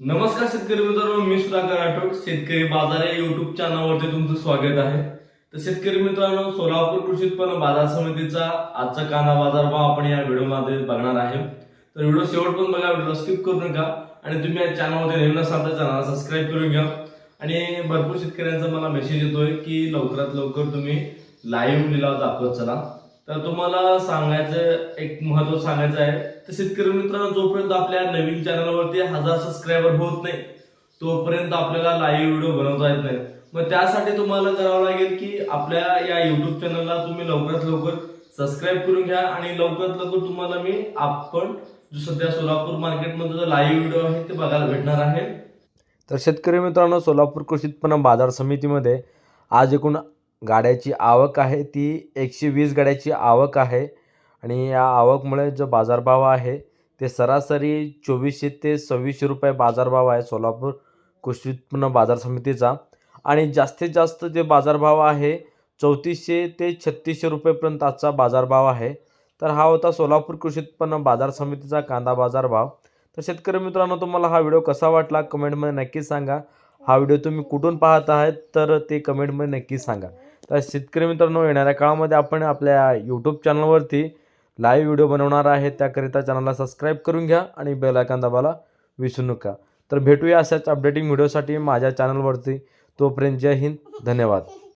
नमस्कार शेतकरी मित्रांनो मी सुधाकर राठोड शेतकरी बाजार या युट्यूब चॅनलवरती तुमचं स्वागत आहे. तर शेतकरी मित्रांनो सोलापूर कृषी उत्पन्न बाजार समितीचा आजचा कांदा बाजार भाव आपण या व्हिडिओमध्ये बघणार आहे. तर व्हिडिओ शेवट पण बघा व्हिडिओ स्किप करू नका. आणि तुम्ही या चॅनलमध्ये नवीन असाल तर चॅनलला सबस्क्राईब करून घ्या. आणि भरपूर शेतकऱ्यांचा मला मेसेज येतोय की लवकरात लवकर तुम्ही लाईव्ह लिलाव दाखवत चला. तर तुम्हाला सांगायचं एक महत्त्व सांगायचं आहे तर शेतकरी मित्रांनो जोपर्यंत आपल्या नवीन चॅनलवरती हजार सबस्क्रायबर होत नाही तोपर्यंत आपल्याला लाईव्ह व्हिडिओ बनवता येत नाही. मग त्यासाठी तुम्हाला करावं लागेल की आपल्या या युट्यूब चॅनलला तुम्ही लवकरात लवकर सबस्क्राईब करून घ्या आणि लवकरात लवकर तुम्हाला मी आपण जो सध्या सोलापूर मार्केटमध्ये जो लाईव्ह व्हिडिओ आहे ते बघायला भेटणार आहे. तर शेतकरी मित्रांनो सोलापूर कृषी उत्पन्न बाजार समितीमध्ये आज एकूण गाड्याची आवक आहे ती एकशे वीस गाड्याची आवक आहे. आणि या आवकमुळे जो बाजारभाव आहे ते सरासरी चोवीसशे ते सव्वीसशे रुपये बाजारभाव आहे सोलापूर कृषी उत्पन्न बाजार समितीचा. आणि जास्तीत जास्त जे बाजारभाव आहे चौतीसशे ते छत्तीसशे रुपयेपर्यंत आजचा बाजारभाव आहे. तर हा होता सोलापूर कृषी उत्पन्न बाजार समितीचा कांदा बाजारभाव. तर शेतकरी मित्रांनो तुम्हाला हा व्हिडिओ कसा वाटला कमेंटमध्ये नक्कीच सांगा. हा व्हिडिओ तुम्ही कुठून पाहत आहात तर ते कमेंटमध्ये नक्कीच सांगा. तर शेतकरी मित्रांनो येणाऱ्या काळामध्ये आपण आपल्या यूट्यूब चॅनलवरती लाईव्ह व्हिडिओ बनवणार आहे. त्याकरिता चॅनलला सबस्क्राईब करून घ्या आणि बेलायकन आयकॉन दाबायला विसरू नका. तर भेटूया अशाच अपडेटिंग व्हिडिओसाठी माझ्या चॅनलवरती तोपर्यंत जय हिंद. धन्यवाद.